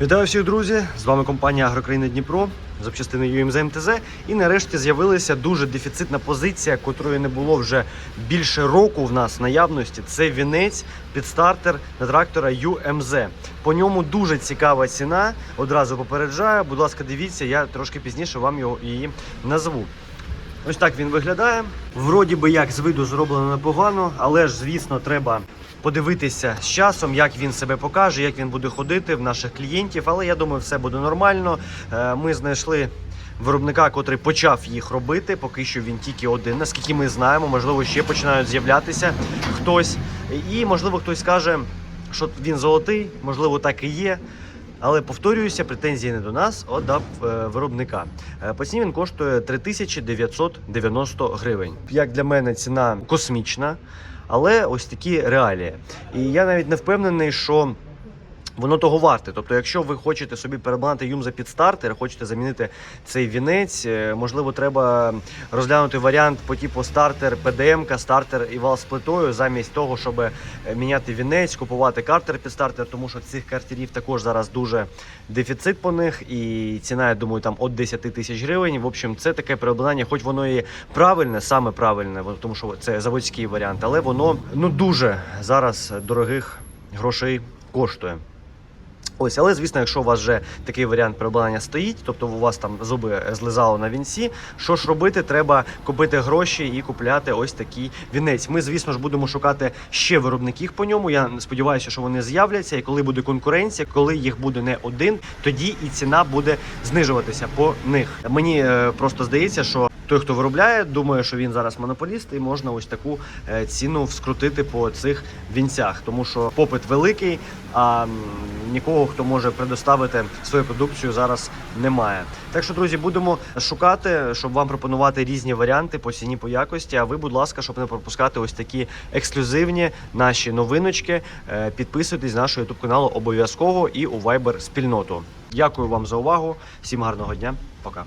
Вітаю всіх, друзі! З вами компанія Агрокраїни Дніпро, запчастини UMZ МТЗ. І нарешті з'явилася дуже дефіцитна позиція, котрої не було вже більше року в нас наявності. Це вінець під стартер на трактора UMZ. По ньому дуже цікава ціна. Одразу попереджаю. Будь ласка, дивіться, я трошки пізніше вам його її назву. Ось так він виглядає. Вроді би як з виду зроблено непогано, але ж, звісно, треба подивитися з часом, як він себе покаже, як він буде ходити в наших клієнтів. Але я думаю, все буде нормально. Е, Ми знайшли. Виробника, котрий почав їх робити, поки що він тільки один. Наскільки ми знаємо, можливо, ще починають з'являтися хтось. І можливо хтось скаже, що він золотий, можливо, так і є. Але повторююся, претензії не до нас, а до е, виробника. Е, По ціні він коштує 3990 гривень. Як для мене ціна космічна, але ось такі реалії. І я навіть не впевнений, що. Воно того варте. Тобто, якщо ви хочете собі перебладнати юмза під стартер, хочете замінити цей вінець, е, можливо, треба розглянути варіант по типу стартер ПДМ, стартер і вал з плитою, замість того, щоб е, міняти вінець, купувати картер під стартер, тому що цих картерів також зараз дуже дефіцит по них, і ціна, я думаю, там від 10 тисяч гривень. В общем, це таке перебладнання, хоч воно і правильне, саме правильне, тому що це заводський варіант, але воно ну дуже зараз дорогих грошей коштує. Ось, але звісно, якщо у вас вже такий варіант перебладнання стоїть, тобто у вас там зуби злизало на вінці, що ж робити? Треба купити гроші і купляти ось такий вінець. Ми, звісно ж, будемо шукати ще виробників по ньому. Я сподіваюся, що вони з'являться, і коли буде конкуренція, коли їх буде не один, тоді і ціна буде знижуватися по них. Мені е, просто здається, що. Той, хто виробляє, думає, що він зараз монополіст, і можна ось таку е, ціну вскрутити по цих вінцях, тому що попит великий, а нікого, хто може предоставити свою продукцію, зараз немає. Так що, друзі, будемо шукати, щоб вам пропонувати різні варіанти по ціні по якості. А ви, будь ласка, щоб не пропускати ось такі ексклюзивні наші новиночки, е, підписуйтесь на наш YouTube каналу обов'язково і у Viber спільноту. Дякую вам за увагу. Всім гарного дня. Пока.